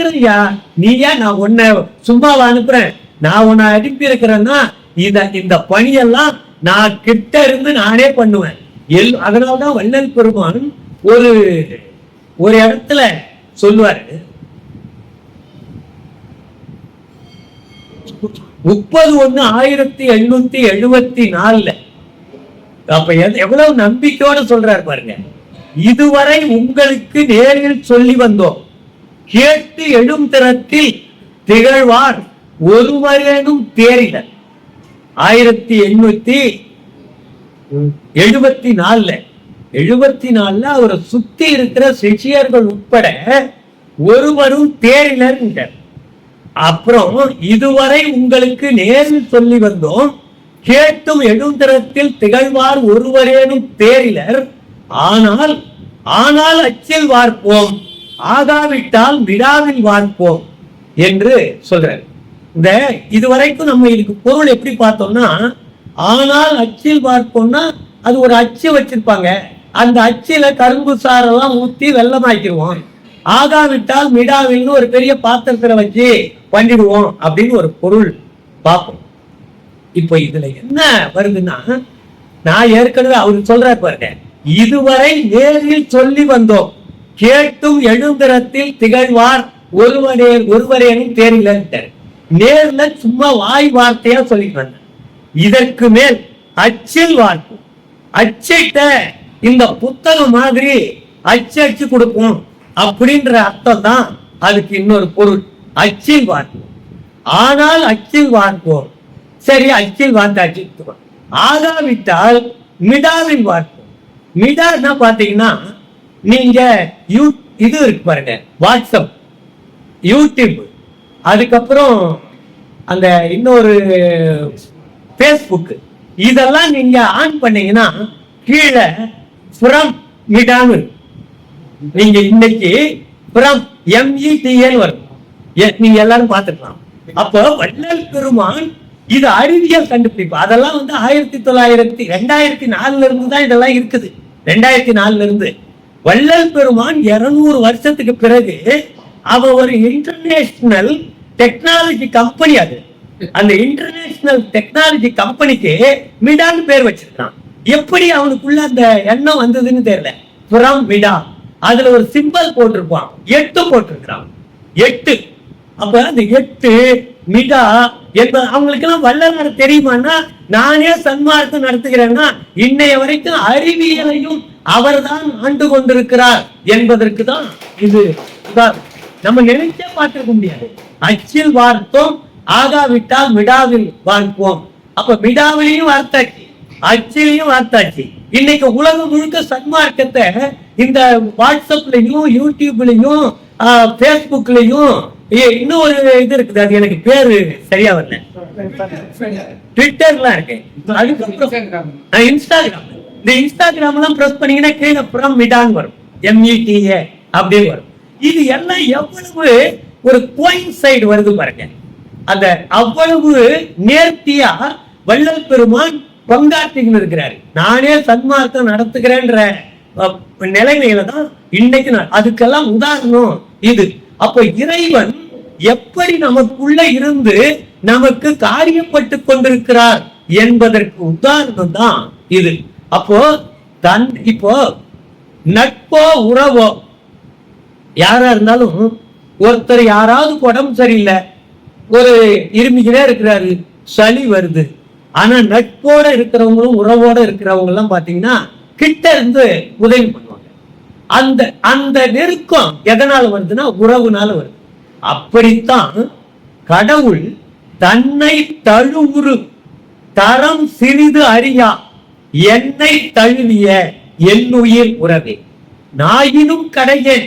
இருக்கிறையா? நீயா? நான் உன்னை சும்மாவை அனுப்புறேன். நான் உன்னை அனுப்பி இருக்கிறேன்னா இத இந்த பணியெல்லாம் நான் கிட்ட இருந்து நானே பண்ணுவேன். எல் அதனால்தான் வள்ளல் பெருமான் ஒரு ஒரு இடத்துல சொல்லுவாரு. முப்பது ஒண்ணு ஆயிரத்தி எழுநூத்தி எழுபத்தி நாலுல. அப்ப எவ்வளவு நம்பிக்கையோட சொல்றாரு பாருங்க. இதுவரை உங்களுக்கு நேரில் சொல்லி வந்தோம். கேட்டு எழும் திறத்தில் திகழ்வார் ஒருவரேனும் தேறினர் ஆயிரத்தி எண்ணூத்தி எழுபத்தி நாலுல எழுபத்தி நாலுல அவரை சுத்தி இருக்கிற சிஷியர்கள் உட்பட ஒருவரும் தேறினர் அப்புறம் இதுவரை உங்களுக்கு நேரில் சொல்லி வந்தோம் கேட்டும் எழுந்திரத்தில் திகழ்வார் ஒருவரேனும் தேரிலர் ஆனால் ஆனால் அச்சில் வார்ப்போம் ஆகாவிட்டால் விடாவில் வார்ப்போம் என்று சொல்றார். இந்த இதுவரைக்கும் நம்ம இதுக்கு பொருள் எப்படி பார்த்தோம்னா ஆனால் அச்சில் பார்ப்போம்னா அது ஒரு அச்சு வச்சிருப்பாங்க. அந்த அச்சில கரும்பு சாரெல்லாம் ஊத்தி வெள்ளமாக்கிடுவோம் ஆகாவிட்டால் மிடாவில்னு ஒரு பெரிய பாத்திரத்துல வச்சு பண்ணிடுவோம் அப்படின்னு ஒரு பொருள் பார்ப்போம். இப்போ இதுல என்ன வருதுன்னா நான் ஏற்கனவே அவர் சொல்றாரு பாருங்க இதுவரை நேரில் சொல்லி வந்தோம். கேட்டும் எழுந்திரத்தில் திகழ்வார் ஒருவரே ஒருவரேனும் தேரிலன்ட்டார் நேர்ல சும்மா வாய் வார்த்தையா சொல்லிட்டு வந்தேன். இதற்கு மேல் அச்சில் வார்ப்போம் அச்சிட்ட இந்த புத்தகம் மாதிரி அச்சு அச்சு கொடுப்போம் அப்படின்ற அர்த்தம் தான் அதுக்கு இன்னொரு பொருள். அச்சில் வார்ப்போம் ஆனால் அச்சில் வார்ப்போம் சரி அச்சில் வார்த்தாச்சு ஆகாவிட்டால் மிடாவில் வார்ப்போம் மிடான்னா பாத்தீங்கன்னா நீங்க யூ இது இருக்கு பாருங்க வாட்ஸ்அப் யூடியூப். அதுக்கப்புறம் அந்த இன்னொரு ஃபேஸ்புக் இதெல்லாம் நீங்க ஆன் பண்ணீங்கன்னா கீழே ஃப்ரம் மிடானு நீங்க இன்னைக்கு ஃப்ரம் எம்இடிஎல் வரும். எ- நீங்க எல்லாரும் பார்த்துக்கலாம். அப்போ வள்ளல் பெருமான் இது அறிவியல் கண்டுபிடிப்பு. அதெல்லாம் வந்து ஆயிரத்தி தொள்ளாயிரத்தி ரெண்டாயிரத்தி நாலுல இருந்து தான் இதெல்லாம் இருக்குது. ரெண்டாயிரத்தி நாலுல இருந்து. வள்ளல் பெருமான் இருநூறு வருஷத்துக்கு பிறகு அவ ஒரு இன்டர்நேஷனல் டெக்னாலஜி கம்பெனி அது. அந்த இன்டர்நேஷனல் டெக்னாலஜி கம்பெனிக்கு மிடான்னு பேர் வச்சிருக்கான் எப்படி அவனுக்குள்ள அந்த எண்ணம் வந்ததுன்னு தெரியல. புறம் மிடா அதுல ஒரு சிம்பல் போட்டிருப்பான். எட்டு போட்டிருக்கிறான். எட்டு. அப்ப அந்த எட்டு மிடா என்பது அவங்களுக்கு எல்லாம் வல்லநாடு தெரியுமான்னா நானே சன்மார்க்கம் நடத்துகிறேன்னா இன்னைய வரைக்கும் அறிவியலையும் அவர்தான் ஆண்டு கொண்டிருக்கிறார் என்பதற்கு தான் இது நம்ம நினைச்சே பார்த்திருக்க முடியாது. அச்சில் வார்த்தோம் ஆகாவிட்டால் மிடாவில் வார்ப்போம். அப்ப மிடாவிலையும் வார்த்தாச்சு அச்சிலையும் வார்த்தாச்சு. இன்னைக்கு உலகம் முழுக்க சன்மார்க்கத்தை இந்த வாட்ஸ்அப்லயும் யூடியூப்லயும் பேஸ்புக்லயும் இன்னும் ஒரு இது இருக்குது. அது எனக்கு பேரு சரியா வரல. ட்விட்டர்லாம் இருக்கு. அதுக்கப்புறம் இன்ஸ்டாகிராம் இந்த இன்ஸ்டாகிராம் எல்லாம் ப்ரெஸ் பண்ணீங்கன்னா கீழே புறம் மிடான் வரும். எம்இடிஏ அப்படின்னு வரும். இது எல்லாம் எவ்வளவு ஒரு கோயின் சைடு வருது பாருங்க. அந்த அவ்வளவு நேர்த்தியா வள்ளல் பெருமான் பங்காற்றிக்கிட்டு இருக்கிறாரு. நானே சன்மார்த்தம் நடத்துகிறேன்ற நிலைமையில தான் இன்னைக்கு நான். அதுக்கெல்லாம் உதாரணம் இது. அப்ப இறைவன் எப்படி நமக்குள்ள இருந்து நமக்கு காரியப்பட்டு கொண்டிருக்கிறார் என்பதற்கு உதாரணம் தான் இது. அப்போ தன் இப்போ நட்போ உறவோ யாரா இருந்தாலும் ஒருத்தர் யாராவது உடம்பு சரியில்லை ஒரு இருமிக்கிட்டே இருக்கிறாரு சளி வருது. ஆனா நட்போட இருக்கிறவங்களும் உறவோட இருக்கிறவங்க எல்லாம் பாத்தீங்கன்னா கிட்ட இருந்து உதவி பண்ணுவாங்க. அந்த அந்த நெருக்கம் எதனால வருதுன்னா உறவுனால வருது. அப்படித்தான் கடவுள் தன்னை தழுவுறு தரம் சிறிது அறியா என்னை தழுவிய என்னுயிர் உறவே. நாயினும் கடையேன்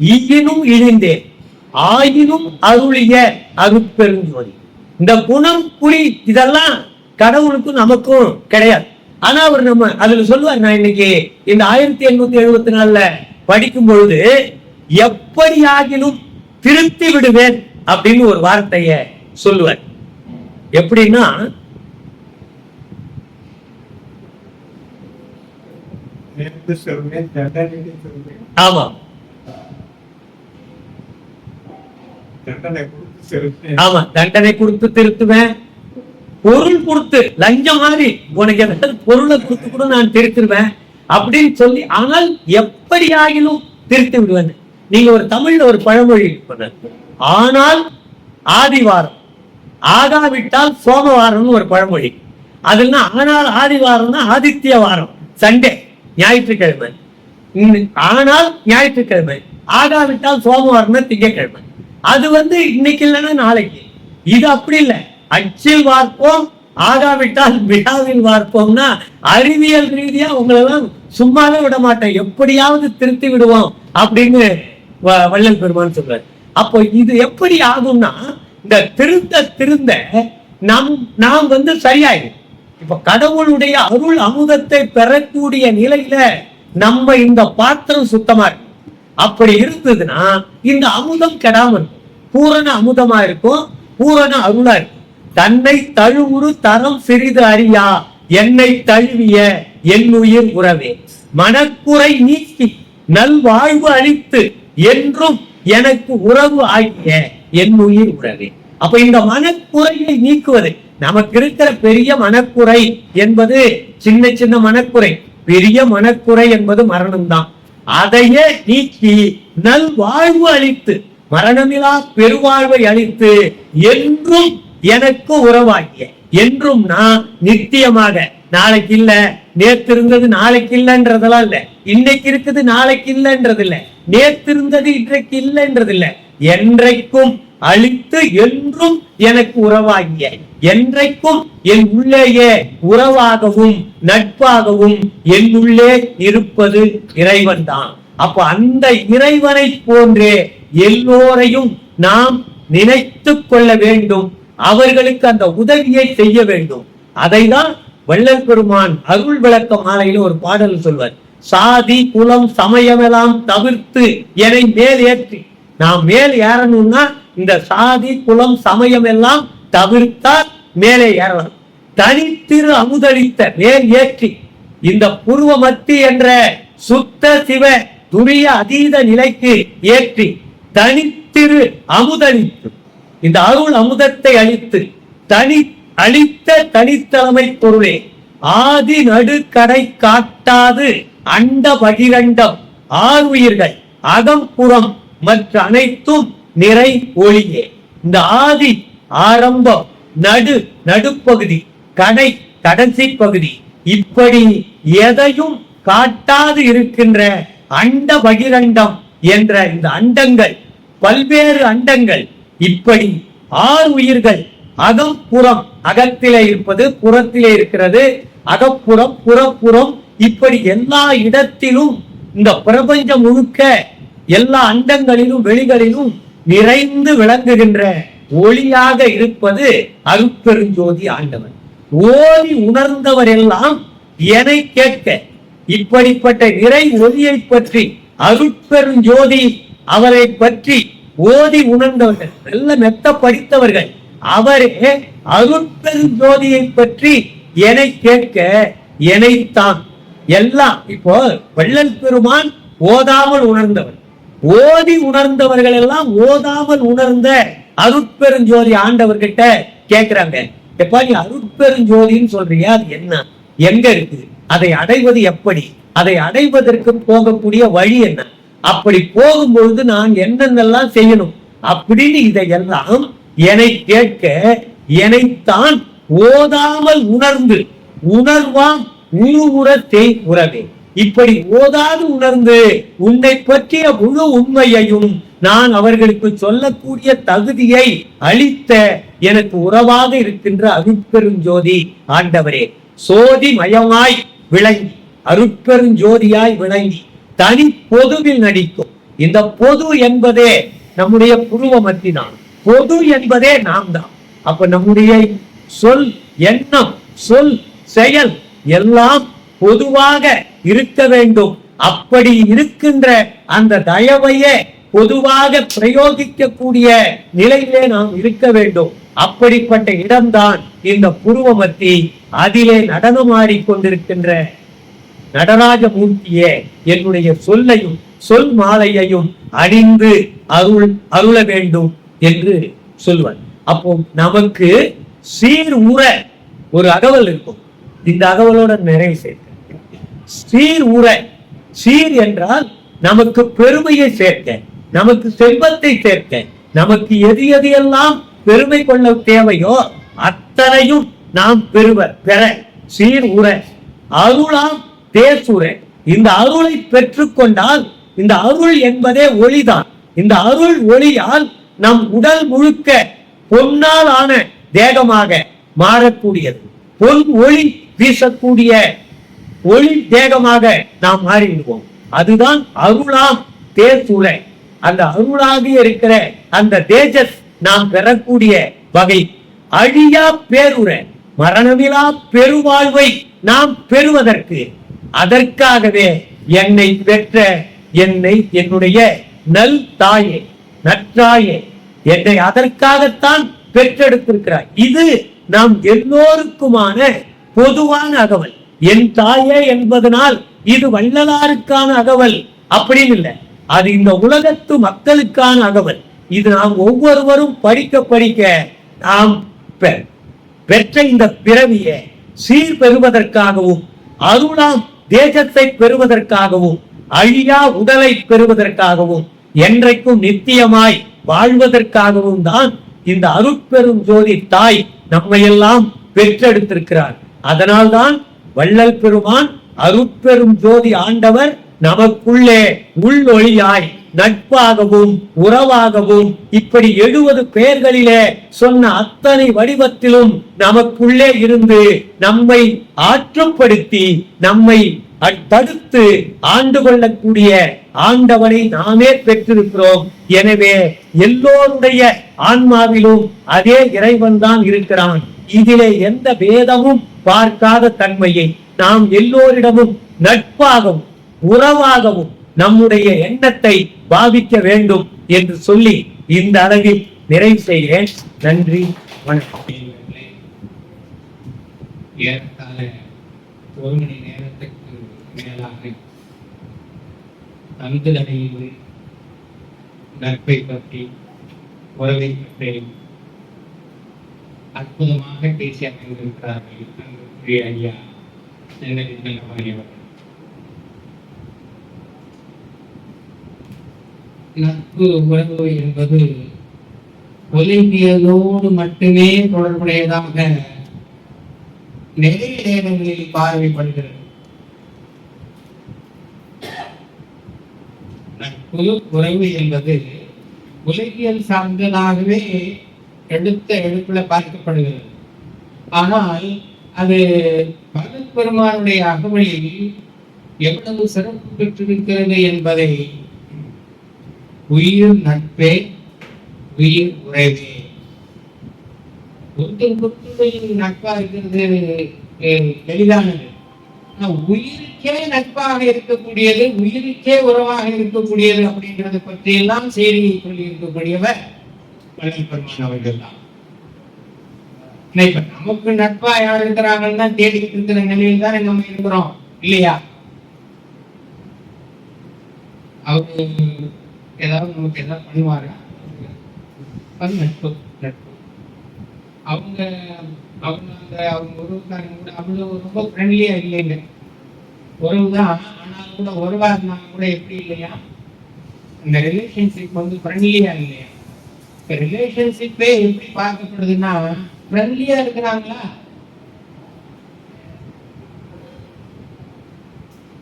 ஈயினும் இழிந்தேன் ஆயினும் அருளிய அருட்பெருஞ்சோதி இந்த குணம் குறி இதெல்லாம் கடவுளுக்கும் நமக்கும் கிடையாது. ஆனா அவர் நம்ம அதுல சொல்லுவார் நான் இன்னைக்கு இந்த ஆயிரத்தி எண்ணூத்தி எழுபத்தி நாலுல படிக்கும் பொழுது எப்படி ஆகினும் திருத்தி விடுவேன் அப்படின்னு ஒரு வார்த்தைய சொல்லுவார். எப்படின்னா ஆமா. தண்டனை கொடுத்து செலுத்து ஆமா தண்டனை கொடுத்து திருத்துவேன். பொருள் கொடுத்து லஞ்சம் மாதிரி உனக்கு ஏதாவது பொருளை கொடுத்து கூட நான் திருத்துருவேன் அப்படின்னு சொல்லி ஆனால் எப்படி ஆகிலும் திருத்தி விடுவேன். நீங்க ஒரு தமிழ்ல ஒரு பழமொழி ஆனால் ஆதிவாரம். ஆகாவிட்டால் சோமவாரம்னு ஒரு பழமொழி. அதுனா ஆனால் ஆதிவாரம்னா ஆதித்ய வாரம் சண்டே ஞாயிற்றுக்கிழமை. ஆனால் ஞாயிற்றுக்கிழமை. ஆகாவிட்டால் சோமவாரம்னா திங்கக்கிழமை. அது வந்து இன்னைக்கு இல்லைன்னா நாளைக்கு. இது அப்படி இல்லை. அச்சில் வார்ப்போம் ஆகாவிட்டால் விழாவில் வார்ப்போம்னா அறிவியல் ரீதியா உங்களெல்லாம் சும்மாவே விட மாட்டேன் எப்படியாவது திருத்தி விடுவோம் அப்படின்னு வள்ளல் பெருமான் சொல்றாரு. அப்போ இது எப்படி ஆகும்னா இந்த திருந்த திருந்த நம் நாம் வந்து சரியாயிடும். இப்ப கடவுளுடைய அருள் அமுதத்தை பெறக்கூடிய நிலையில நம்ம இந்த பாத்திரம் சுத்தமா இருக்கும். அப்படி இருந்ததுன்னா இந்த அமுதம் கெடாம இருக்கும். பூரண அமுதமா இருக்கும் பூரண அருளா இருக்கும். தன்னை தழுவுறு தரம் சிறிது அறியா என்னை தழுவிய என் உயிர் உறவே. மனக்குறை நீக்கி நல்வாழ்வு அளித்து என்றும் எனக்கு உறவு ஆகிய என் உயிர் உறவே. அப்ப இந்த மனக்குறையை நீக்குவது நமக்கு இருக்கிற பெரிய மனக்குறை என்பது சின்ன சின்ன மனக்குறை. பெரிய மனக்குறை என்பது மரணம்தான். அதையே நீக்கி நல் வாழ்வு அளித்து மரணமிலா பெருவாழ்வை அளித்து என்றும் எனக்கு உறவாகிய என்றும் நான் நித்தியமாக நாளைக்கு இல்ல நேத்து இருந்தது நாளைக்கு இல்லைன்றதெல்லாம் இல்ல. இன்னைக்கு இருக்குது நாளைக்கு இல்லைன்றது இல்ல. நேத்து இருந்தது இன்றைக்கு இல்லைன்றது இல்லை. என்றைக்கும் அழித்து என்றும் எனக்கு உறவாகிய என்றைக்கும் என் உள்ளேயே உறவாகவும் நட்பாகவும் என் உள்ளே இருப்பது இறைவன் தான் அப்ப அந்த இறைவனை போன்றே எல்லோரையும் நாம் நினைத்து கொள்ள வேண்டும். அவர்களுக்கு அந்த உதவியை செய்ய வேண்டும். அதைதான் வள்ளல் பெருமான் அருள் விளக்க மாலையில ஒரு பாடல் சொல்வார். சாதி குலம் சமயமெல்லாம் தவிர்த்து என்னை மேல் ஏற்றி. நாம் மேல் ஏறணும்னா இந்த சாதி குலம் சமயம் எல்லாம் தவிர்த்தால் மேலே ஏறலாம். தனித்திரு அமுதளித்த மேல் ஏற்றி. இந்த புருவ மத்தி என்ற சுத்த சிவ துரிய அதீத நிலைக்கு ஏற்றி தனித்திரு அமுதளித்து இந்த அருள் அமுதத்தை அளித்து தனி அளித்த தனித்தலைமை பொருளே. ஆதி நடு கடை காட்டாது அண்ட பகிரண்டம். ஆறுயிர்கள் அகம்புறம் மற்ற அனைத்தும் நிறை ஒளியே. இந்த ஆதி ஆரம்பம் நடு நடுப்பகுதி கடை கடைசி பகுதி. இப்படி எதையும் காட்டாது இருக்கின்ற அண்ட பகிரண்டம் என்ற இந்த அண்டங்கள் பல்வேறு அண்டங்கள். இப்படி ஆறு உயிர்கள் அகம் புறம் அகத்திலே இருப்பது புறத்திலே இருக்கிறது. அகப்புறம் புறப்புறம் இப்படி எல்லா இடத்திலும் இந்த பிரபஞ்சம் முழுக்க எல்லா அண்டங்களிலும் வெளிகளிலும் நிறைந்து விளங்குகின்ற ஒளியாக இருப்பது அருட்பெருஞ்சோதி ஆண்டவன். ஓதி உணர்ந்தவர் எல்லாம் எனை கேட்க இப்படிப்பட்ட நிறை ஒளியை பற்றி அருட்பெருஞ்சோதி அவரை பற்றி ஓதி உணர்ந்தவர்கள் நல்ல மெத்த படித்தவர்கள் அவரே அருட்பெருஞ்சோதியை பற்றி என்னை கேட்க எனைத்தான் எல்லாம் இப்போ வள்ளல் பெருமான் ஓதாமல் உணர்ந்தவர். ஓதி உணர்ந்தவர்கள் எல்லாம் ஓதாமல் உணர்ந்த அருட்பெருஞ்சோதி ஆண்டவர்கிட்ட கேட்கிறாங்க. எப்பா நீ அருட்பெருஞ்சோதின்னு சொல்றியா அது என்ன? எங்க இருக்குது? அதை அடைவது எப்படி? அதை அடைவதற்கு போகக்கூடிய வழி என்ன? அப்படி போகும்பொழுது நான் என்னென்னலாம் செய்யணும்? அப்படின்னு இதையெல்லாம் என்னை கேட்க என்னைத்தான் ஓதாமல் உணர்ந்து உணர்வாம் உருவுற தேய் உறவே. இப்படி ஓதாது உணர்ந்து உன்னை பற்றிய முழு உண்மையையும் நான் அவர்களுக்கு சொல்லக்கூடிய தகுதியை அளித்த எனக்கு உறவாக இருக்கின்ற அருட்பெருஞ்சோதி ஆண்டவரே. சோதி மயமாய் விளங்கி அருட்பெருஞ்சோதியாய் விளங்கி தனி பொதுவில் நடிக்கும். இந்த பொது என்பதே நம்முடைய புருவமத்தினான் பொது என்பதே நாம் தான் அப்ப நம்முடைய சொல் எண்ணம் சொல் செயல் எல்லாம் பொதுவாக இருக்க வேண்டும். அப்படி இருக்கின்ற அந்த தயவையே பொதுவாக பிரயோகிக்கக்கூடிய நிலையிலே நாம் இருக்க வேண்டும். அப்படிப்பட்ட இடம்தான் இந்த புருவமத்தி அதிலே நடனமாடி கொண்டிருக்கின்ற நடராஜமூர்த்தியே என்னுடைய சொல்லையும் சொல் மாலையையும் அணிந்து அருள் அருள வேண்டும். என்று சொல்லுவார். அப்போ நமக்கு சீர் உற ஒரு அகவல் இருக்கும். இந்த அகவலோட நிறைவு சேர்க்க. சீர் உற சீர் என்றால் நமக்கு பெருமையை சேர்க்க நமக்கு செல்வத்தை சேர்க்க நமக்கு எது எது எல்லாம் பெருமை கொள்ள தேவையோ அத்தனையும் நாம் பெறுவர் பெற. சீர் உற அருளாம் தேசுர இந்த அருளை பெற்றுக்கொண்டால் இந்த அருள் என்பதே ஒளிதான். இந்த அருள் ஒளியால் நம் உடல் முழுக்க பொன்னால் ஆன தேகமாக மாறக்கூடியது. பொன் ஒளி வீசக்கூடிய ஒளி தேகமாக நாம் மாறிவிடுவோம். அதுதான் அருளாம் தேசுரை அந்த அருளாக இருக்கிற அந்த தேஜஸ் நாம் பெறக்கூடிய வகை. அழியா பேருர மரணமிலா பெருவாழ்வை நாம் பெறுவதற்கு அதற்காகவே என்னை பெற்ற என்னை என்னுடைய நல் தாயே. நற்றாயே என்னை அதற்காகத்தான் பெற்றெடுத்திருக்கிறார் இது நாம் எல்லோருக்குமான பொதுவான அகவல். என் தாயே என்பதனால் இது வள்ளலாருக்கான அகவல் அப்படின்னு இல்லை. அது இந்த உலகத்து மக்களுக்கான அகவல். இது நாம் ஒவ்வொருவரும் படிக்க படிக்க நாம் பெ- பெற்ற இந்த பிறவியை சீர் பெறுவதற்காகவும் அருளாம் தேசத்தை பெறுவதற்காகவும் அழியா உடலை பெறுவதற்காகவும் என்றைக்கும் நித்தியமாய் வாழ்வதற்காகவும் தான் இந்த அருட்பெரும் ஜோதி தாய் நம்மையெல்லாம் பெற்றெடுத்திருக்கிறார். அதனால்தான் வள்ளல் பெருமான் அருட்பெரும் ஜோதி ஆண்டவர் நமக்குள்ளே உள்ளொழியாய் நட்பாகவும் உறவாகவும் இப்படி எழுபது பெயர்களிலே சொன்ன அத்தனை வடிவத்திலும் நமக்குள்ளே இருந்து நம்மை ஆற்றுப்படுத்தி நம்மை தடுத்து ஆண்டு கொள்ளக்கூடிய ஆண்டவனை நாமே பெற்றிருக்கிறோம். எனவே எல்லோருடைய ஆன்மாவிலும் அதே இறைவன் தான் இருக்கிறான். இதிலே எந்த பேதமும் பார்க்காத தன்மையை நாம் எல்லோரிடமும் நட்பாகவும் உறவாகவும் நம்முடைய எண்ணத்தை பாவிக்க வேண்டும் என்று சொல்லி இந்த அளவில் நிறைவு செய்கிறேன். நன்றி வணக்கம். ஒரு மணி மேலாக தங்குதடையில் நட்பை பற்றி உறவை பற்றி அற்புதமாக பேசி அமைந்திருக்கிறார்கள் அன்புக்குரிய ஐயா அவர்கள். நட்பு உறவு என்பது ஒலிம்பியதோடு மட்டுமே தொடர்புடையதாக நிறைய நேரங்களில் பார்வைப்படுகிறது. குழு உறவு என்பது உலகியல் சார்ந்ததாகவே எடுத்த எடுப்புல பார்க்கப்படுகிறது. ஆனால் அது பகத் பெருமானுடைய அகவலில் எவ்வளவு சிறப்பு பெற்றிருக்கிறது என்பதை உயிர் நட்பே உயிர் உறவே. ஒருத்தர் ஒருத்தருடைய நட்பா இருக்கிறது எளிதானது. உயிருக்கே நட்பாக இருக்கக்கூடியது உயிருக்கே உறவாக இருக்கக்கூடியது அப்படின்றத பற்றி எல்லாம் செய்தியை சொல்லி இருக்கக்கூடியவர் பெருமான் அவர்கள் தான். இப்ப நமக்கு நட்பா யார் இருக்கிறாங்கன்னு தான் தேடிக்கிட்டு இருக்கிற நிலையில் தான் நம்ம இருக்கிறோம் இல்லையா? அவரு ஏதாவது நமக்கு ஏதாவது பண்ணுவாரா? அது நட்பு நட்பு. அவங்க அவங்க அந்த அவங்க உறவுக்காரங்க கூட அவ்வளவு ரொம்ப ஃப்ரெண்ட்லியாக இல்லைங்க. உறவு தான் ஆனால் கூட உறவா இருந்தாங்க கூட எப்படி இல்லையா? இந்த ரிலேஷன்ஷிப் வந்து ஃப்ரெண்ட்லியாக இல்லையா? இப்போ ரிலேஷன்ஷிப்பே எப்படி பார்க்கப்படுதுன்னா ஃப்ரெண்ட்லியாக இருக்கிறாங்களா?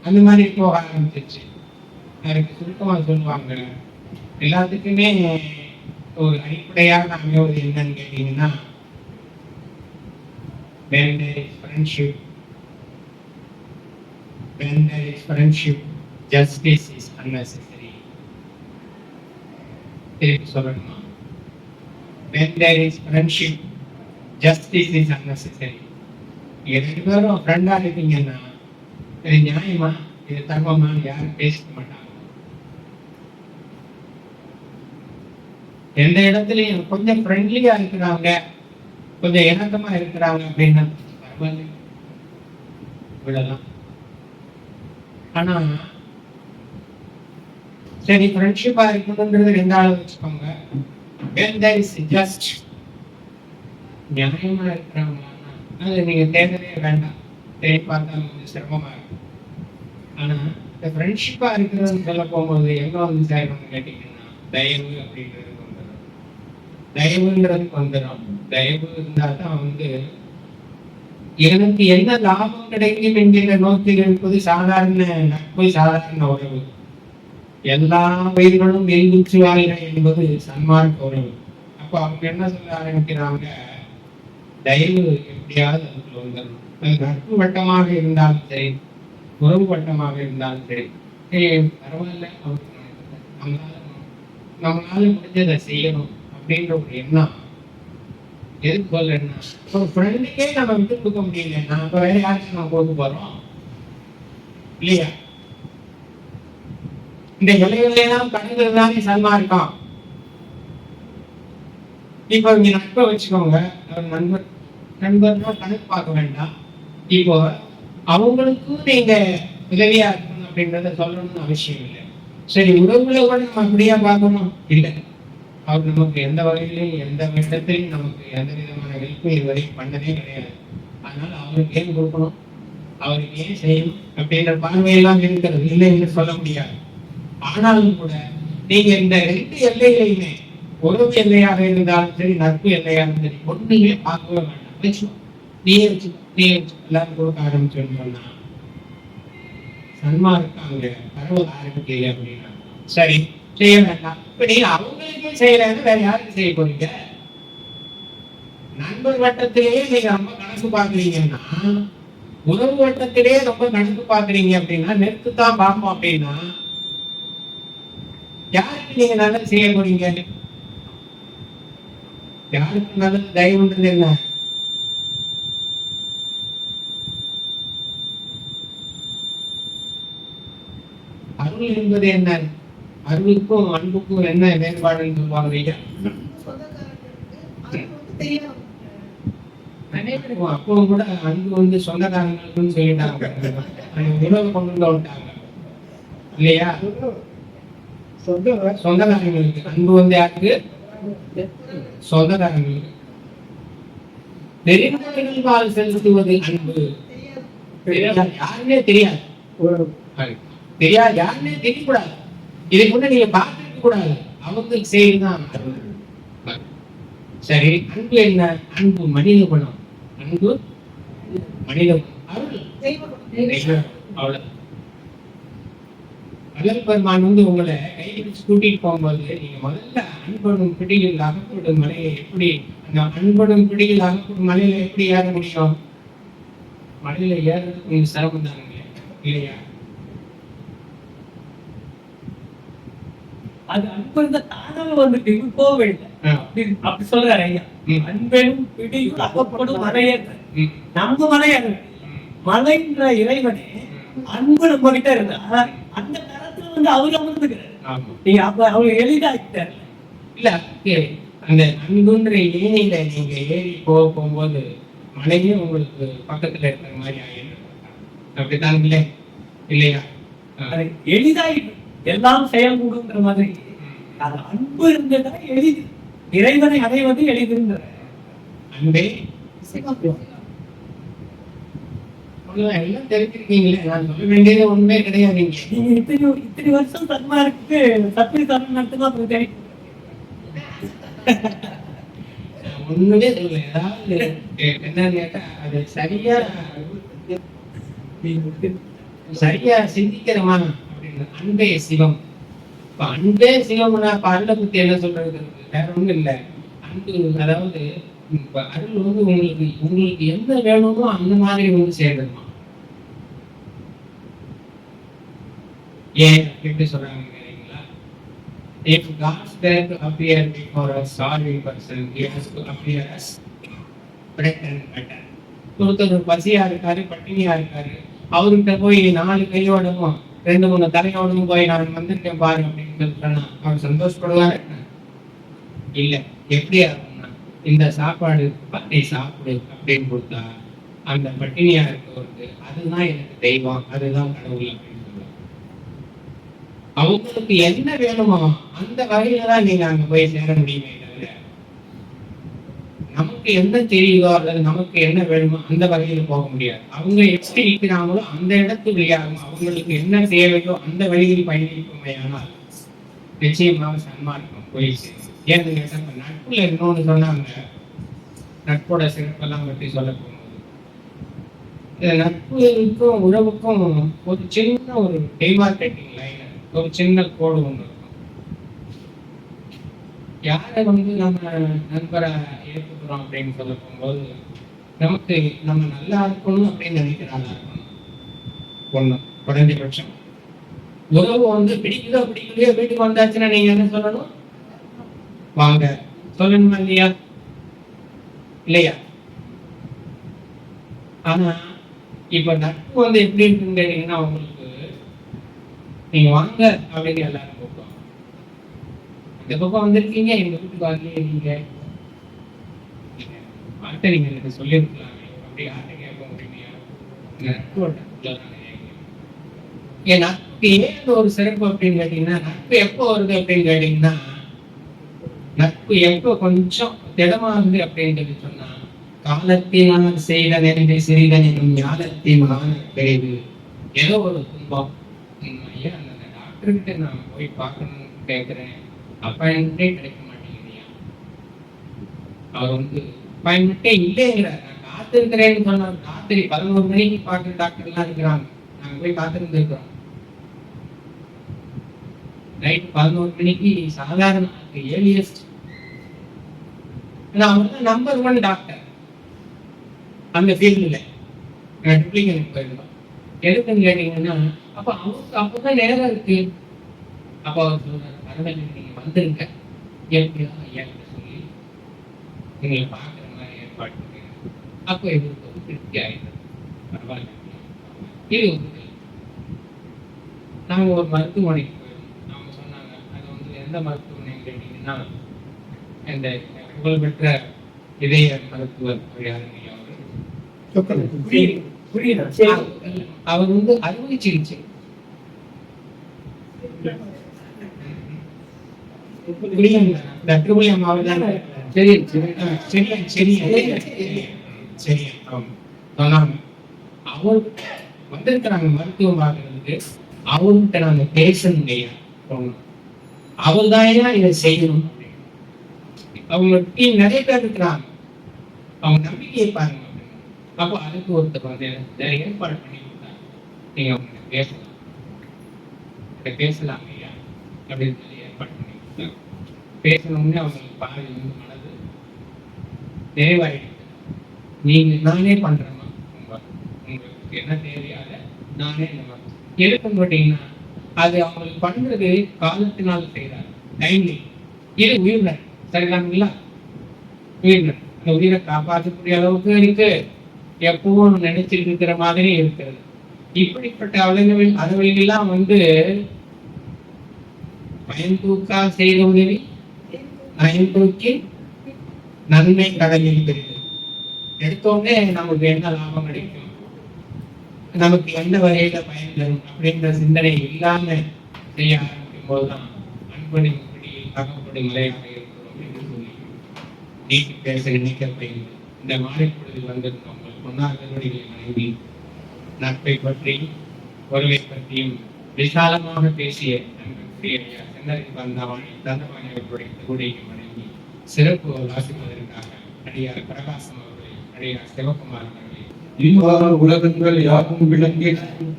அந்த மாதிரி போக ஆரம்பிச்சிச்சு அதுக்கு சுருக்கமா சொல்லுவாங்க எல்லாத்துக்குமே ஒரு அடிப்படையாக அமைவது என்னன்னு கேட்டீங்கன்னா when there friendship man-made friendship justice is unnecessary திருப்பி சொல்லணுமா when there is friendship justice is unnecessary நீங்க ரெண்டு பேரும் ஃப்ரெண்டாக இருக்கீங்கன்னா இது நியாயமா இது தர்மமா யாரும் பேசிக்க மாட்டாங்க எந்த இடத்துலையும் கொஞ்சம் ஃப்ரெண்ட்லியாக இருக்கிறாங்க கொஞ்சம் இணக்கமா இருக்கிறாங்க அப்படின்னா விடலாம். ஆனா சரி ஃப்ரெண்ட்ஷிப்பா இருக்கணும்ன்றது ரெண்டாவது வச்சுக்கோங்க. When there is just நியாயமா இருக்கிறவங்க அது நீங்க தேவையே வேண்டாம். தேடி பார்த்தா கொஞ்சம் சிரமமா இருக்கும். ஆனா இந்த ஃப்ரெண்ட்ஷிப்பா இருக்கிறதுன்னு சொல்ல போகும்போது எங்க வந்து சேரணும்னு கேட்டீங்கன்னா தயவு அப்படின்றது வந்துடும். தயவுங்கிறதுக்கு வந்துடும். தயவு இருந்தால் தான் வந்து எனக்கு என்ன லாபம் கிடைக்கும் என்கிற நோக்கில் இருப்பது சாதாரண நட்பு சாதாரண உறவு. எல்லா பயிர்களும் எழுந்துச்சு வாழ்க என்பது சன்மார்க்க உறவு. அப்போ அவங்க என்ன சொல்ல ஆரம்பிக்கிறாங்க? தயவு எப்படியாவது அதுக்குள்ள வந்துடணும். அது நட்பு வட்டமாக இருந்தாலும் சரி உறவு வட்டமாக இருந்தாலும் சரி பரவாயில்ல அவருக்கு நம்மளால நம்மளால முடிஞ்சதை செய்யணும் அப்படின்ற ஒரு எண்ணம் எதுக்கு சொல்றேன்னா ஒரு ஃப்ரெண்டுக்கே நம்ம விட்டு கொடுக்க முடியலன்னா நம்ம வேற யாருக்கு நம்ம கொடுக்க போறோம்? இல்லையா? இந்த எல்லைகளெல்லாம் கடந்ததுதானே இருக்கான்? இப்போ இங்க நட்பை வச்சுக்கோங்க. நண்பர் நண்பர்னா கணக்கு பார்க்க வேண்டாம். இப்போ அவங்களுக்கும் நீங்க உதவியா இருக்கணும் அப்படின்றத சொல்லணும்னு அவசியம் இல்லை. சரி உறவுகளை கூட நம்ம அப்படியா பார்க்கணும். இல்லை. அவர் நமக்கு எந்த வகையிலையும் எந்த விதத்திலையும் நமக்கு எந்த விதமான ஹெல்ப்பும் இதுவரை பண்ணதே கிடையாது. அதனால அவருக்கு ஏன் கொடுக்கணும்? அவருக்கு ஏன் செய்யணும்? அப்படின்ற பார்வையெல்லாம் இருக்கிறது இல்லை என்று சொல்ல முடியாது. ஆனாலும் கூட நீங்க இந்த ரெண்டு எல்லைகளையுமே உறவு எல்லையாக இருந்தாலும் சரி நட்பு எல்லையாக சரி ஒண்ணுமே பார்க்கவே வேண்டாம். வச்சுக்கோ. வச்சு நீ வச்சு எல்லாரும் கொடுக்க ஆரம்பிச்சோன்னு சொன்னா சன்மார்க்கு அங்க பரவ ஆரம்பிக்கல அப்படின்னா. சரி. செய்ய வேண்டாம் இப்ப நீங்க அவங்களுக்கே செய்யறேன்னு வேற யாருக்கு செய்ய போறீங்க? நண்பர் வட்டத்திலேயே நீங்க ரொம்ப கணக்கு பாக்குறீங்கன்னா உறவு வட்டத்திலேயே ரொம்ப கணக்கு பாக்குறீங்க அப்படின்னா நெருத்து தான் பார்ப்போம் அப்படின்னா யாருக்கு நீங்க நல்லது செய்ய போறீங்க? யாருக்கு நல்லது தயவுன்றது என்ன? அருள் என்பது என்ன? அருளுக்கும் அன்புக்கும் என்ன வேறுபாடுன்னு சொல்லுவாங்க அனைவருக்கும் அப்போ கூட அன்பு வந்து சொந்தக்காரங்களுக்குன்னு சொல்லிட்டாங்க. உறவு கொண்டு வந்து வந்துட்டாங்க. இல்லையா? சொந்தக்காரங்களுக்கு அன்பு வந்து யாருக்கு? சொந்தக்காரங்களுக்கு. தெரிந்தவர்கள் செலுத்துவது அன்பு. யாருன்னே தெரியாது. தெரியாது. யாருன்னே தெரியக்கூடாது. இதை கூட நீங்க பார்த்துக்க கூடாது அவங்களுக்கு செய்துதான் அருள். சரி அன்பு என்ன? அன்பு மனித குணம் அன்பு மனித அருள். பெருமான் வந்து உங்களை கைப்பிடிச்சு கூட்டிட்டு போகும்போது நீங்க முதல்ல அன்பனும் பிடியில் அகப்படும் மலையை எப்படி அந்த அன்பனும் பிடியில் அகப்படும் மலையில எப்படி ஏற முடியும்? மலையில ஏறுறது கொஞ்சம் சிரமம் தானுங்க இல்லையா? அது அன்பு இருந்தா தானாக வந்துட்டு இது போக வேண்டும் ஆ. அப்படி சொல்றாரு ஐயா. அன்பெனும் பிடியும் அகப்படும் மலையேற்ற. நம்ம மலையேற. மலைன்ற இறைவனே அன்பு நம்ம கிட்ட இருந்தா அந்த நேரத்துல வந்து அவர் அமர்ந்துக்கிறாரு. நீங்க அப்ப அவங்க எளிதாக்கிட்டாரு. இல்ல அந்த அன்புன்ற ஏணியில நீங்க ஏறி போக போகும்போது மலையும் உங்களுக்கு பக்கத்துல இருக்கிற மாதிரி ஆயிடும். அப்படித்தானுங்களே? இல்லையா? ஆ. அது எளிதாயிட்டு எல்லாம் செயல்கூடுங்கிற மாதிரி. அது அன்பு இருந்ததா எளிது. இறைவனை அடைவது எளிதுங்கிற. அன்பே எல்லாம் தெரிஞ்சிருக்கீங்களே. நான் சொல்ல வேண்டியது ஒண்ணுமே கிடையாது. நீங்க இத்தனை இத்தனை வருஷம் சரணம் நடத்துமா உங்களுக்கு தெரியும் நான் ஒண்ணுமே சொல்லல. ஏதாவது என்னன்னு கேட்டா அது சரியா சரியா சிந்திக்கிறோமா அன்பே சிவம். இப்ப அன்பே சிவம்னா இப்ப அருளை பத்தி என்ன சொல்றது? வேற ஒண்ணும் இல்லை. அன்பு அதாவது இப்ப அருள் வந்து உங்களுக்கு உங்களுக்கு என்ன வேணுமோ அந்த மாதிரி வந்து சேர்ந்துருமா? ஏன் எப்படி சொல்றாங்க If God's there to appear before a sorry person, he has to appear as bread and butter. ஒருத்தர் பசியா இருக்காரு பட்டினியா இருக்காரு அவர்கிட்ட போய் நாலு கையோடவும் ரெண்டு மூணு தலையோடும் போய் நான் வந்திருக்கேன் பாரு அப்படின்னு சொல்றேன்னா அவன் அவர் இல்லை இல்ல எப்படியா இந்த சாப்பாடு பட்டி சாப்பிடு அப்படின்னு கொடுத்தா அந்த பட்டினியா இருக்கவருக்கு அதுதான் எனக்கு தெய்வம் அதுதான் கடவுள் அப்படின்னு சொல்லுவாங்க அவங்களுக்கு என்ன வேணுமோ அந்த வகையில தான் நீங்க அங்க போய் சேர முடியுமே நமக்கு என்ன தெரியுதோ அல்லது நமக்கு என்ன வேணுமோ அந்த வகையில் போக முடியாது. அவங்க எப்படி இருக்கிறாங்களோ அந்த இடத்து வழியாகும் அவங்களுக்கு என்ன தேவையோ அந்த வழியில் பயணிக்குமையானால் நிச்சயமாக சன்மார்க்கம் போய் ஏன்னு கேட்டால் இப்போ நட்புல இன்னொன்னு சொன்னாங்க. நட்போட சிறப்பெல்லாம் பற்றி சொல்ல போகும்போது. நட்புக்கும் உறவுக்கும் ஒரு சின்ன ஒரு டெய்மார்க்கெட்டிங் லைன் ஒரு சின்ன கோடு ஒன்று யாரை வந்து நம்ம நண்பரை ஏற்றுக்கிறோம் அப்படின்னு சொல்ல போகும்போது நமக்கு நம்ம நல்லா இருக்கணும் அப்படின்னு நினைக்கிற நல்லா இருக்கணும். ஒண்ணு குறைஞ்சபட்சம் உறவு வந்து பிடிக்குதோ பிடிக்கலையோ வீட்டுக்கு வந்தாச்சுன்னா நீங்க என்ன சொல்லணும்? வாங்க. சொல்லணுமா இல்லையா? இல்லையா? ஆனா இப்ப நட்பு வந்து எப்படி இருக்குன்னு கேட்டீங்கன்னா உங்களுக்கு நீங்க வாங்க அப்படின்னு எல்லாரும் இந்த பக்கம் வந்திருக்கீங்க எங்க வீட்டுக்கு வரலையே நீங்க. வார்த்தை நீங்க எனக்கு சொல்லியிருக்கலாம். அப்படி யார்கிட்ட கேட்க முடியுமையா ஏன் நட்பு ஏன் ஒரு சிறப்பு அப்படின்னு கேட்டீங்கன்னா நட்பு எப்போ வருது அப்படின்னு கேட்டீங்கன்னா நட்பு எப்போ கொஞ்சம் திடமாகுது அப்படின்னு சொல்லி சொன்னா காலத்தினால் செய்த நெறிவை சிறிதன் என்னும் ஞானத்தினால் பிரிவு ஏதோ ஒரு துன்பம். ஐயா அந்த டாக்டர்கிட்ட நான் போய் பார்க்கணும்னு கேட்கிறேன் அப்பாயின்மெண்டே கிடைக்க மாட்டேங்குதுயா அவர் வந்து அப்பாயின்மெண்டே இல்லைங்கிறார் நான் காத்திருக்கிறேன்னு சொன்னார் ராத்திரி பதினோரு மணிக்கு பார்க்குற டாக்டர்லாம் இருக்கிறாங்க. நாங்கள் போய் காத்திருந்துருக்கிறோம். நைட் பதினோரு மணிக்கு சாதாரண ஏலியஸ்ட் நான் தான் நம்பர் ஒன் டாக்டர் அந்த ஃபீல்டில் டூப்ளிகேட் போயிருந்தோம். எதுக்குன்னு கேட்டீங்கன்னா அப்போ அவருக்கு அப்போதான் நேரம் இருக்கு. அப்போ அவர் சொல்கிறார் நீங்க வந்துருங்க. எப்படியா ஐயா சொல்லி நீங்களை பார்க்குற மாதிரி ஏற்பாடு பண்ணுங்க அப்போ இவருக்கு வந்து திருப்தி ஆயிடுது பரவாயில்ல. இது வந்து நாங்க ஒரு மருத்துவமனைக்கு போயிருந்தோம் அவங்க சொன்னாங்க அது வந்து எந்த மருத்துவமனைன்னு கேட்டீங்கன்னா இந்த புகழ்பெற்ற இதய மருத்துவர் அவர் வந்து அறுவை சிகிச்சை. புரியுங்களா? சரி சரி சொன்னாங்க அவர் வந்திருக்கிறாங்க மருத்துவம் பார்க்கறதுக்கு அவர்கிட்ட நாங்க பேசணும் ஐயா அவர் தான் இதை செய்யணும் அவங்க டீம் நிறைய பேர் இருக்கிறாங்க அவங்க நம்பிக்கையை பாருங்க அப்போ அதுக்கு ஒருத்தர் வந்து ஏற்பாடு பண்ணி கொடுத்தாங்க நீங்க அவங்க பேசலாம் பேசலாம் ஐயா அப்படின்னு சொல்லி பேசணும்னு அவங்களுக்கு பாதி மனது நிறைவாயிடுச்சு நீங்க நானே பண்றேம்மா. உங்களுக்கு என்ன தேவையோ நானே நம்ம மாதிரி. எதுக்குன்னு கேட்டீங்கன்னா அது அவங்களுக்கு பண்றது காலத்தினால் செய்யறாங்க டைம்லி. இது உயிரினர் சரிதானுங்களா உயிரினர் அந்த உயிரை காப்பாற்றக்கூடிய அளவுக்கு இருக்கு. எப்பவும் நினைச்சிட்டு இருக்கிற மாதிரி இருக்கிறது. இப்படிப்பட்ட அளவில் எல்லாம் வந்து பயன் தூக்கா செய்த உதவி பயன் தூக்கி நன்மை கடலில் பெரிது எடுத்தோடனே நமக்கு என்ன லாபம் கிடைக்கும்? நமக்கு எந்த வகையில பயன் தரும் அப்படின்ற சிந்தனை இல்லாம செய்ய ஆரம்பிக்கும் போதுதான் அன்பனின் பிடியில் தகப்படும் நிலையாக இருக்கிறோம் என்று சொல்லி பேச நினைக்கப்பையில் இந்த மாலை பொழுதில் வந்திருக்கோம் பொன்னார்களுடைய மனைவி நட்பை பற்றி பொருளை பற்றியும் விசாலமாக பேசிய நண்பர் ஐயா சென்னரி வந்தவன் தந்தவாணி அவர்களுடைய மனைவி சிறப்பு வாசிப்பதற்காக அடியார் பிரகாசம் அவர்களை அடியார் சிவகுமார் அவர்களை. இவ்வாறு உலகங்கள் யாவும் விளங்கி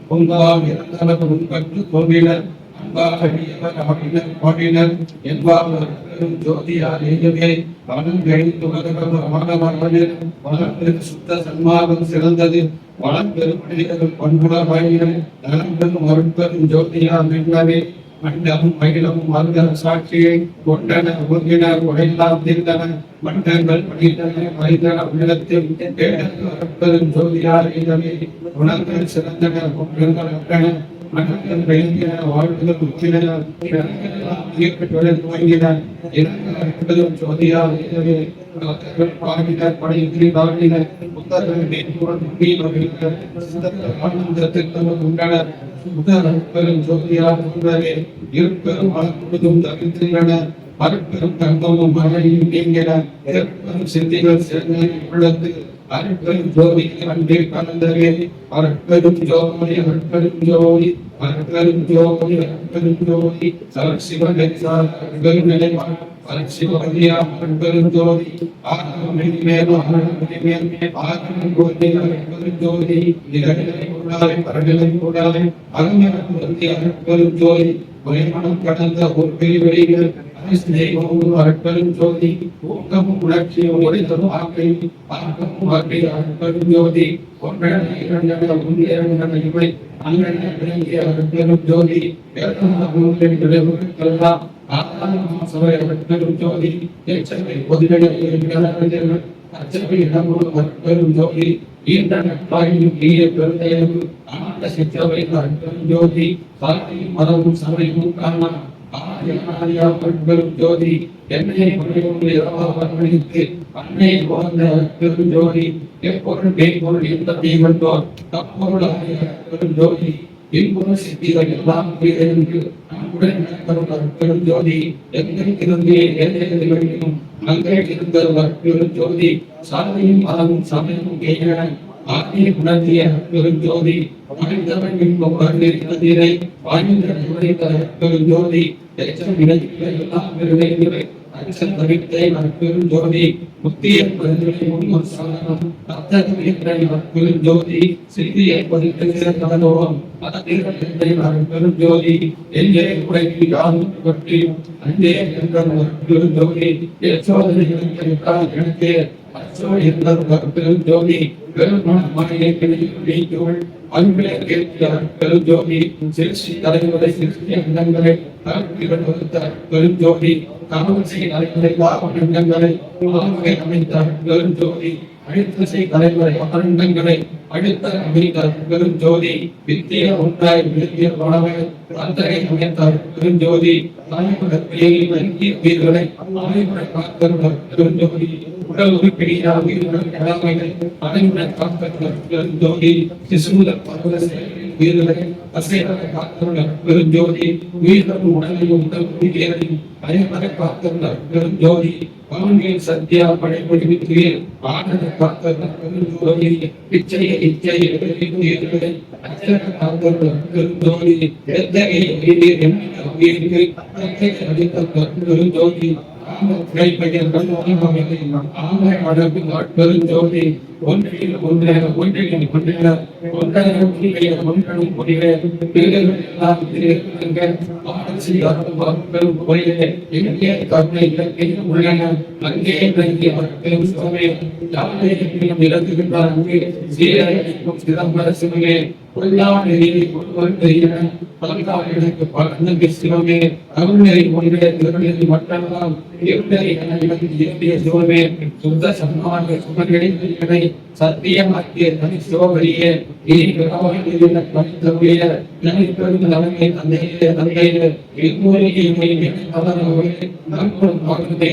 பொங்கால் இறந்தன உண்பற்று தோன்றினர் சுத்த சன்மார்க்கம் சிறந்தது. வளம் பெரும் மனிதர்கள் வாயினர் நலம் பெரும் அருட்பெரும் ஜோதியார் நின்றவே மண்டமும் மகிழமும் மருதம் சாட்சியை கொண்டன ஒருங்கின உடையெல்லாம் தீர்ந்தன. மண்டங்கள் படித்தன மனிதன உள்ளத்தில் பெரும் ஜோதியார் இதனை உணர்ந்தல் சிறந்தன ஒன்றங்கள் அட்டன மனங்கள் விளங்கின வாழ்வுகள் உச்சின. துவங்கின. ஜோதியார் பாடினர் படையின்றி தாண்டினர் புத்தர்கள் ஆனந்தத்திற்கு பெரும் ஜோதியார் முன்னரே இருப்பெரும் வளர்ப்பதும் தவிர்க்கின்றன அருட்பெரும் தங்கமும் மழையும் நீங்கிட சிந்திகள் சிறந்த உள்ளது அருட்பெரும் ஜோதி அன்பே கலந்தவே அருட்பெரும் ஜோதி அருட்பெரும் ஜோதி அருட்பெரும் ஜோதி அருட்பெரும் ஜோதி சரசிவன் அருட்பெரும் நிலைவாழ் பரசிவகன்யா அருட்பெரும் ஜோதி ஆகமம் மேலும் ஆகமம் ஆகமம் ஜோதி அருட்பெரும் ஜோதி நிகழ்நிலை கூடாது பரநிலை கூடாது அருமையான அருட்பெரும் ஜோதி ஒரேமனம் கடந்த ஒரு வெளிவெளிகள் ஸ்நேகமும் அருட்பெரும் ஜோதி ஊக்கமும் உணர்ச்சியும் ஆக்கை ஜோதி ஜோதி ஜோதி ஜோதி ஜோதி மதமும் சபையும் காணலாம் ஜோதி என்னை வர்ணித்து அன்னை போன்ற பெரும் எப்பொருள் மெய்ப்பொருள் எந்த தீவந்தோர் தப்பொருளாகிய பெரும் இன்புற சித்திகள் எல்லாம் என்று அன்புடன் நடப்பவர் பெரும் எங்கே இருந்தே எதை அங்கே இருந்தவர் பெரும் ஜோதி சாலையும் சமயமும் ஆகிய குணத்திய பெரும் ஜோதி இன்பம் வருகிறதை வாழ்ந்த பெரும் ஜோதி எச்சம் இணைகளை எல்லாம் நிறைவேறுவை அச்சம் தவிர்த்தை பெரும் முத்திய பதிலை முன்னும் சாதனம் அத்தகைய பெரும் ஜோதி சித்திய பதிலை தனதோகம் பெரும் எங்கே உடைக்கு யாரும் பற்றி அங்கே எச்சோதனை எனக்கு அச்சோ ஜோதி பெரும் சிறுசி தலைமுறை சிறுசி பெரும் ஜோதி காவல்சை தலைமுறை அமைத்தார் பெரும் ஜோதி தலைமுறை அமைத்தார் பெரும் ஜோதி வித்திய ஒன்றாய் விருத்திய அமைத்தார் பெரும் ஜோதி வீரர்களை பெரும் ஜோதி உடல் உறுப்பினர் கடமைகள் பெரும் ஜோதி சிசுமுதல் வீரர்களை அசைவர காத்தவர் பெரும் ஜோதி வீரர்கள் உடலையும் உடல் பெரும் ஜோதி சத்யா ஆனந்த பெரும் ஜோதி பெரும் ஜோதி எத்தகைய பெரும் ஜோதி பெருஞ்சோதி ஒன்றில் ஒன்றை ஒன்றில் ஒன்றில் ஒன்றாயிரம் ஒன்றும் ஒன்றிலே எல்லாம் பெரும் கோயிலே எங்கே கருணை இலக்கை உள்ளன அங்கே இறங்கி பெரும் சுவாமி யாரை இறங்குகின்றார் சிதம்பர சிவனே பொல்லாத சிவமே அருள்நெறி ஒன்றே திருநெறி மற்றெல்லாம் இருநெறி எனக்கு இயற்றிய சிவமே சுத்த சன்மான சுமகளை சத்தியமாக்கிய தனி சிவபடியே இனி தலைமை தந்தையே தந்தையே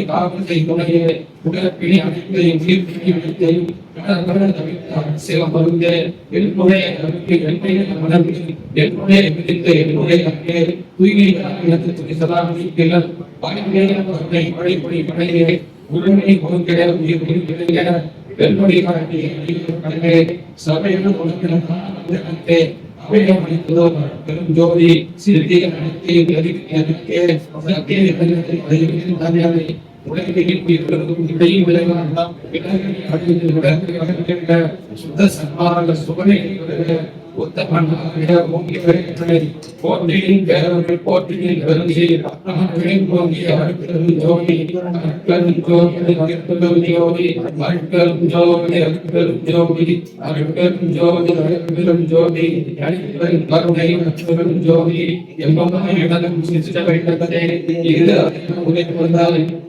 காவல்தை துணையே உடற்பிணி அனைத்தையும் சிவமருந்தே என்னுடைய என்னுடைய மனதில் என்னுடைய விதித்த என்னுடைய அங்கே தூய்மை சதா நீக்கிகள் பயங்கர மழைப்படி மழையே உடனே கொடுக்கிற உயிர் கொடுக்கிற பெண்மொழி காட்டிய சபையில் கொடுக்கிற பெரும் ஜோதி சிறுத்தை அனைத்தையும் தனியாரை சுத்த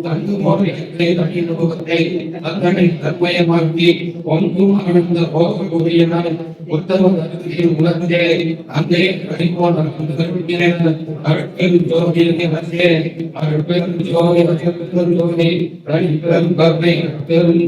சன்மார்க்க தன்மயமாக்கி ஒன்றும் ஆனந்த உத்தம உலகத்தே அங்கே அடிப்போல் அருட்பெரும் ஜோதியை வந்தே அருட்பெரும் ஜோதி அருட்பெரும் ஜோதி அருட்பெரும் கருணை பெரும்